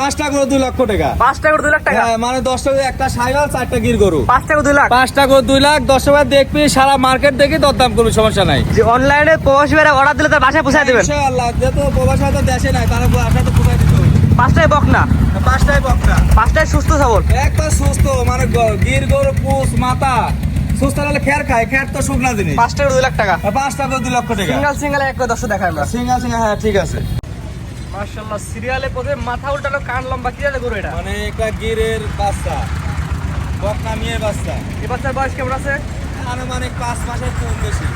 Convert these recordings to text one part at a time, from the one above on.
পাঁচটা গরু দুই লক্ষ টাকা। পাঁচটা করে দুই লাখ টাকা? হ্যাঁ, মানে দশ টাকা একটা সাইকেল চারটা গির গরু। পাঁচটা করে দুই লাখ? পাঁচটা গরু দুই লাখ দশ টাকা দেখবি সারা মার্কেট দেখি দরদাম করবি সমস্যা নাই। যে অনলাইনে প্রবাসী ভাইরা অর্ডার দিলে তার বাসায় পৌঁছায় দেবেন? ইনশাআল্লাহ যেহেতু প্রবাসী হয়তো দেশে নাই তারা আশা তো কোথায় দিতে হবে। পাঁচটায় বক না? পাঁচটাই বকটা পাঁচটায় সুস্থ সবল? একবার সুস্থ মানে গির গরু পুষ মাথা সুস্থ হলে খের খায় খের তো শুকনা জিনিস। পাঁচটা করে দুই লাখ টাকা। পাঁচটা গরু দুই লক্ষ টাকা। সিঙ্গেল সিঙ্গেল এক করে দশ দেখায় আমরা। সিঙ্গা সিঙ্গা হ্যাঁ ঠিক আছে। মার্শাল্লাহ সিরিয়ালে প্রথমে মাথা উল্টানো কান লম্বা কি জানে গরু এটা? মানে একটা গিরের বাচ্চা বকনা মেয়ে বাচ্চা। এই বাচ্চার বয়স কেমন আছে? আনুমানিক পাঁচ মাসের কম বেশি।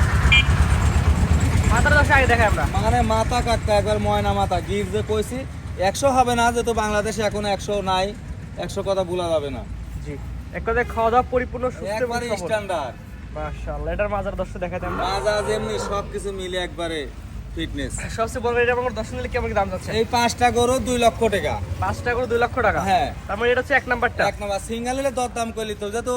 দশ আগে দেখায় আমরা। মানে মাথা কাটটা একবার ময়না মাথা গির যে কইছি একশো হবে না যেহেতু বাংলাদেশে এখন একশো নাই একশো কথা বলা যাবে না। জি এক কথায় খাওয়া দাওয়া পরিপূর্ণ সুস্থ। স্ট্যান্ডার্ড মাশাআল্লাহ এটার মাজার দশ দেখাতে আমরা। মাজা যেমনি সবকিছু মিলে একবারে। ফিটনেস সবচেয়ে বড় এটা আমার দশ নিলে কেমন দাম যাচ্ছে? এই পাঁচটা গরু দুই লক্ষ টাকা। পাঁচটা করে দুই লক্ষ টাকা? হ্যাঁ। তার মানে এটা হচ্ছে এক নাম্বারটা। এক নম্বর। সিঙ্গেল হলে দর দাম করলি তো যেহেতু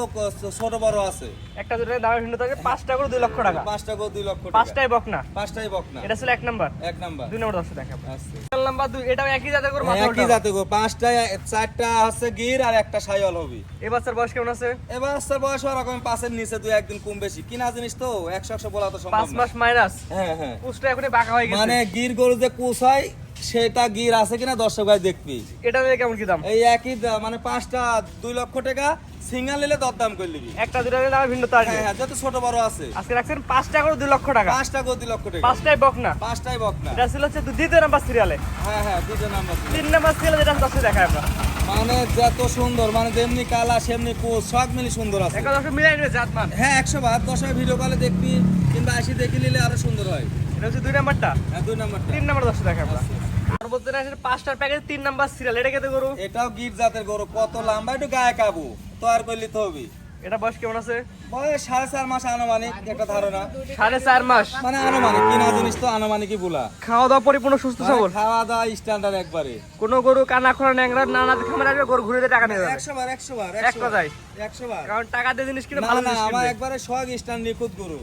ছোট বড় আছে। একটা দুটো দাম ভিন্ন থাকে পাঁচটা করে দুই লক্ষ টাকা। পাঁচটা গরু দুই লক্ষ টাকা। পাঁচটাই বক না। পাঁচটাই বক না। এটা ছিল এক নাম্বার। এক নাম্বার। দুই নম্বর দশ দেখাবো। আচ্ছা। নাম্বার দুই এটাও একই জাতের গরু মাথা একই জাতের গরু। পাঁচটা চারটা হচ্ছে গির আর একটা সাইল হবি। এই বয়স কেমন আছে? এবার বয়স ওরকম পাঁচের নিচে দুই একদিন কম বেশি। কিনা জিনিস তো একশো একশো বলা তো সম্ভব পাঁচ মাস মাইনাস? হ্যাঁ হ্যাঁ। পুষটা এখনই বাঁকা হয়ে গেছে। মানে গির গরু যে কুচ হয় সেটা গির আছে কিনা দর্শক ভাই দেখবি। এটা কেমন কি দাম? এই একই মানে পাঁচটা দুই লক্ষ টাকা সিঙ্গেল নিলে দরদাম করে নিবি। একটা দুটো নিলে দামের ভিন্নতা আসবে। হ্যাঁ হ্যাঁ যত ছোট বড় আছে। আজকে রাখছেন পাঁচটা করে দুই লক্ষ টাকা। পাঁচটা গরু দুই লক্ষ টাকা। পাঁচটাই বক না। পাঁচটাই বক না। এটা ছিল হচ্ছে দ্বিতীয় নাম্বার সিরিয়ালে হ্যাঁ হ্যাঁ দুটো নাম্বার তিন নাম্বার সিরিয়ালে যেটা দশে দেখায় আমরা। মানে যত সুন্দর মানে যেমনি কালা সেমনি কোচ সব মিলি সুন্দর আছে। একটা দশে মিলাই নেবে জাত মান হ্যাঁ একশো বার দশটা ভিডিও কলে দেখবি কিংবা আসি দেখে নিলে আরও সুন্দর হয়। এটা হচ্ছে দুই নাম্বারটা? হ্যাঁ দুই নাম্বারটা। তিন নাম্বার দশে দেখায় আমরা পাঁচটার প্যাকেজ তিন নাম্বার সিরিয়াল এটা গরু? এটাও জাতের গরু কত লম্বা একটু গায়ে কাবু তৈরি হবি। এটা বয়স কেমন আছে? বয়স সাড়ে চার মাস আনুমানিক একটা ধারণা। সাড়ে চার মাস? মানে আনুমানিক কিনা জিনিস তো আনুমানিকই বলা খাওয়া দাওয়া পরিপূর্ণ সুস্থ মানে সবল? খাওয়া দাওয়া স্ট্যান্ডার্ড একবারে। কোনো গরু কানা খোরা ন্যাংরা নানা খামার আসবে গরু ঘুরে টাকা নিয়ে যাবে। একশো বার একশো বার এক একশো বার কথায়। একশো বার। কারণ টাকা দিয়ে জিনিস কিনে ভালো না আমার একবারে সব স্ট্যান্ড নিখুঁত গরু।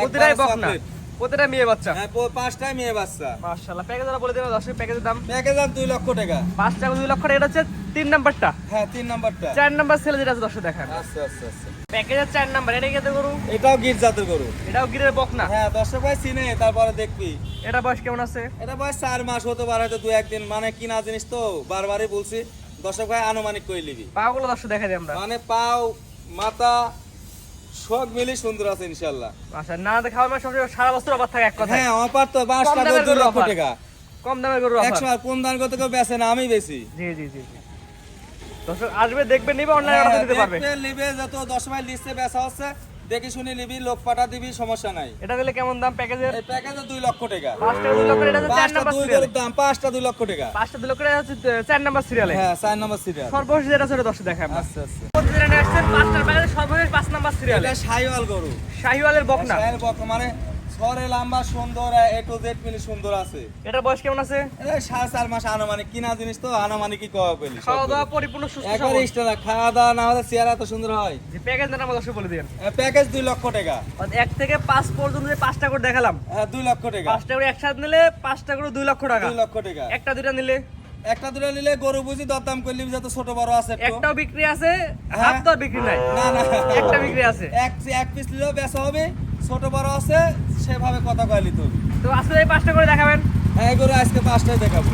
প্রতিটাই বক না chocolate। প্রতিটা মেয়ে বাচ্চা। হ্যাঁ প- মেয়ে বাচ্চা। মাশাআল্লাহ। প্যাকেজ বলে দেবে দশের প্যাকেজের দাম? প্যাকেজ দাম দুই লক্ষ টাকা। পাঁচ টাকা দুই লক্ষ টাকা এটা হচ্ছে তিন নাম্বারটা। হ্যাঁ তিন নাম্বারটা। চার নাম্বার সেলে যেটা আছে দশে দেখান। আচ্ছা আচ্ছা আচ্ছা। প্যাকেজের চার নাম্বার এটা গরু? এটাও গিট জাতের গরু। এটাও গিরের বক না হ্যাঁ দর্শক ভাই চিনে তারপরে দেখবি। এটা বয়স কেমন আছে? এটা বয়স চার মাস হতে পারে হয়তো দু একদিন। মানে কিনা জিনিস তো বারবারই বলছি। দর্শক ভাই আনুমানিক করে নিবি। পাগুলো দশে দেখা দিই আমরা। মানে পাও মাথা সব মিলি সুন্দর আছে আচ্ছা না দেখা আমার সবসময় সারা বছর অফার থাকে এক কথা হ্যাঁ তো টাকা লক্ষ টাকা। কম দামের গরু কেউ বেছে না আমি বেশি। জি জি জি দর্শক আসবে দেখবে নিবে অনলাইন হ্যাঁ, অর্ডার দিতে পারবে। দেখবে, নিবে যত দশ মাইল লিস্টে বেচা হচ্ছে দেখে শুনে নিবি লোক পাঠা দিবি সমস্যা নাই। এটা দিলে কেমন দাম প্যাকেজের? এই প্যাকেজে দুই লক্ষ টাকা। পাঁচ টাকা দুই লক্ষ এটা হচ্ছে চার পাঁচটা নাম্বার দুই সিরিয়ালে দাম পাঁচটা দুই লক্ষ টাকা। পাঁচটা দুই লক্ষ এটা হচ্ছে চার নাম্বার সিরিয়ালে হ্যাঁ চার নম্বর সিরিয়াল সর্বশেষ যেটা ছিল দশে দেখা আমরা। আচ্ছা আচ্ছা। পাঁচটার প্যাকেজে সর্বশেষ পাঁচ নাম্বার সিরিয়ালে এটা সাইওয়াল গরু। শাহিওয়ালের বকনা। সাইওয়াল বক- মানে সরে লম্বা সুন্দর এ টু জেড মিলি সুন্দর আছে। এটার বয়স কেমন আছে? এটা সাড়ে চার মাস আনুমানিক কিনা জিনিস তো আনুমানিকই কওয়া পেলি খাওয়া দাওয়া পরিপূর্ণ সুস্থ একবার ইস্টারা খাওয়া দাওয়া না হলে চেহারা তো সুন্দর হয়। যে প্যাকেজ নাম দশে বলে দিন প্যাকেজ দুই লক্ষ টাকা। এক থেকে পাঁচ পর্যন্ত যে পাঁচটা করে দেখালাম দুই লক্ষ টাকা। পাঁচটা করে একসাথে নিলে পাঁচটা করে দুই লক্ষ টাকা। দুই লক্ষ টাকা। একটা দুইটা নিলে একটা দুটো নিলে গরু বুঝি দরদাম করলি যত ছোট বড় আছে একটু। একটাও বিক্রি আছে হ্যাঁ। হাফ তো বিক্রি নাই। না না। একটা বিক্রি আছে। এক এক পিস নিলেও বেচা হবে ছোট বড় আছে সেভাবে কথা কয়লি তুমি তো আজকে এই পাঁচটা করে দেখাবেন। হ্যাঁ গরু আজকে পাঁচটাই দেখাবো।